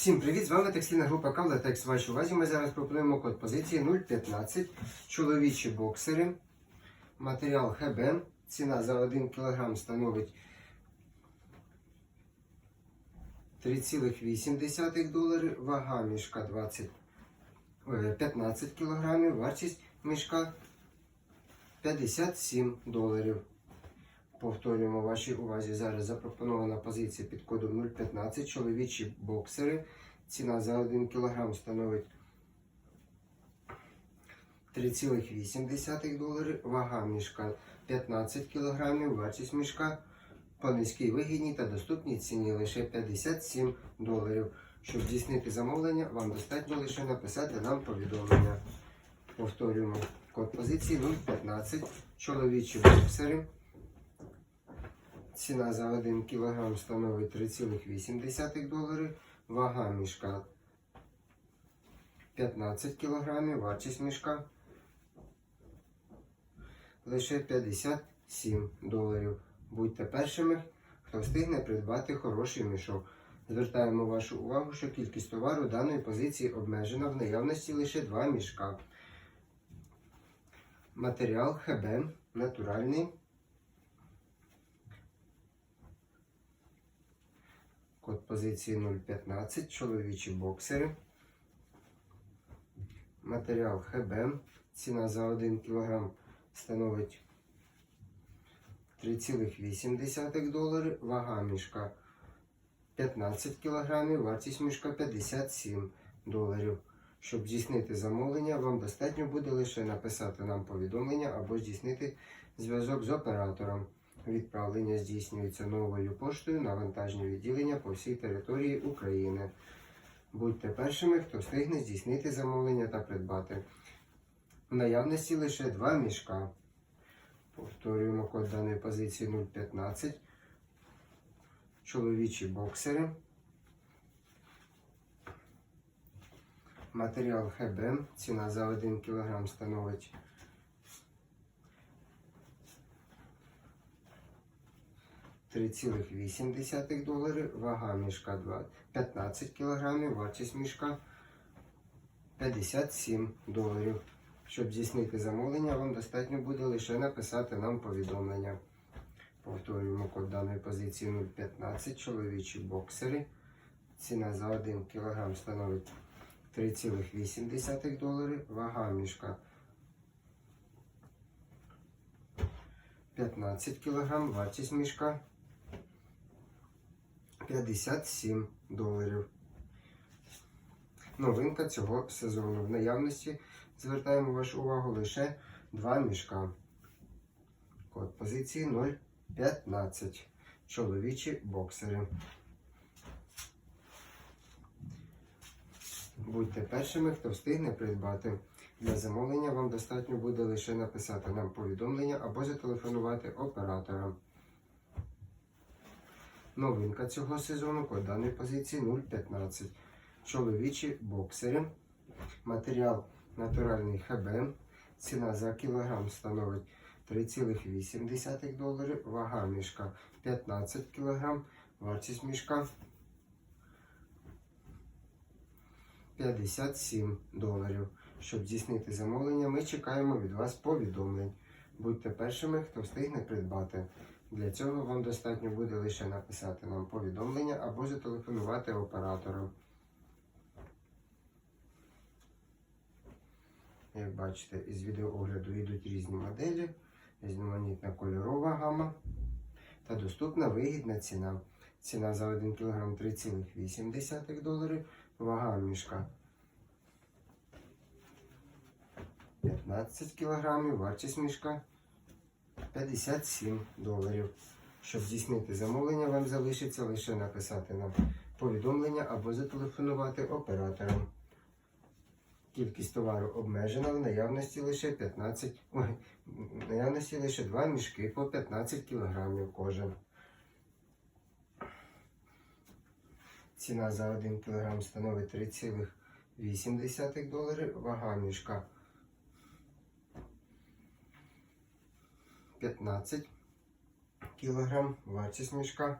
Всім привіт! З вами текстильна група Кавлатекс. Вашій увазі ми зараз пропонуємо код позиції 015. Чоловічі боксери. Матеріал ХБ. Ціна за 1 кг становить 3,8 долари. Вага мішка 20, 15 кг. Вартість мішка 57 доларів. Повторюємо вашій увазі. Зараз запропонована позиція під кодом 015. Чоловічі боксери. Ціна за 1 кг становить 3,8 долари. Вага мішка 15 кг. Вартість мішка по низькій вигідній та доступній ціні лише 57 доларів. Щоб здійснити замовлення, вам достатньо лише написати нам повідомлення. Повторюємо код позиції 015. Чоловічі боксери. Ціна за 1 кг становить 3,8 долари. Вага мішка 15 кг. Вартість мішка лише 57 доларів. Будьте першими, хто встигне придбати хороший мішок. Звертаємо вашу увагу, що кількість товару даної позиції обмежена в наявності лише 2 мішка. Матеріал ХБ натуральний. Код позиції 015, чоловічі боксери. Матеріал ХБ. Ціна за 1 кг становить 3,8 долари. Вага мішка 15 кг, вартість мішка 57 доларів. Щоб здійснити замовлення, вам достатньо буде лише написати нам повідомлення або здійснити зв'язок з оператором. Відправлення здійснюється новою поштою на вантажні відділення по всій території України. Будьте першими, хто встигне здійснити замовлення та придбати. В наявності лише два мішка. Повторюємо код даної позиції 015. Чоловічі боксери. Матеріал ХБ. Ціна за 1 кг становить 3,8 долари, вага мішка 2 15 кг, вартість мішка 57 доларів. Щоб здійснити замовлення, вам достатньо буде лише написати нам повідомлення. Повторюємо код даної позиції 015 чоловічі боксери. Ціна за 1 кг становить 3,8 долари, вага мішка 15 кг, вартість мішка 57 доларів. Новинка цього сезону. В наявності звертаємо вашу увагу лише два мішка. Код позиції 015. Чоловічі боксери. Будьте першими, хто встигне придбати. Для замовлення вам достатньо буде лише написати нам повідомлення або зателефонувати операторам. Новинка цього сезону по даній позиції 0,15. Чоловічі боксери. Матеріал натуральний ХБ. Ціна за кілограм становить 3,8 долари. Вага мішка 15 кг. Вартість мішка 57 доларів. Щоб здійснити замовлення, ми чекаємо від вас повідомлень. Будьте першими, хто встигне придбати. Для цього вам достатньо буде лише написати нам повідомлення або зателефонувати операторам. Як бачите, із відеоогляду йдуть різні моделі, різноманітна кольорова гама та доступна вигідна ціна. Ціна за 1 кг 3,8 доларів, вага мішка 15 кг, вартість мішка 57 доларів. Щоб здійснити замовлення, вам залишиться лише написати нам повідомлення або зателефонувати операторам. Кількість товару обмежена, в наявності лише 15, ой, в наявності лише 2 мішки по 15 кг кожен. Ціна за 1 кг становить 3,8 долари, вага мішка 15 кг, вартість мішка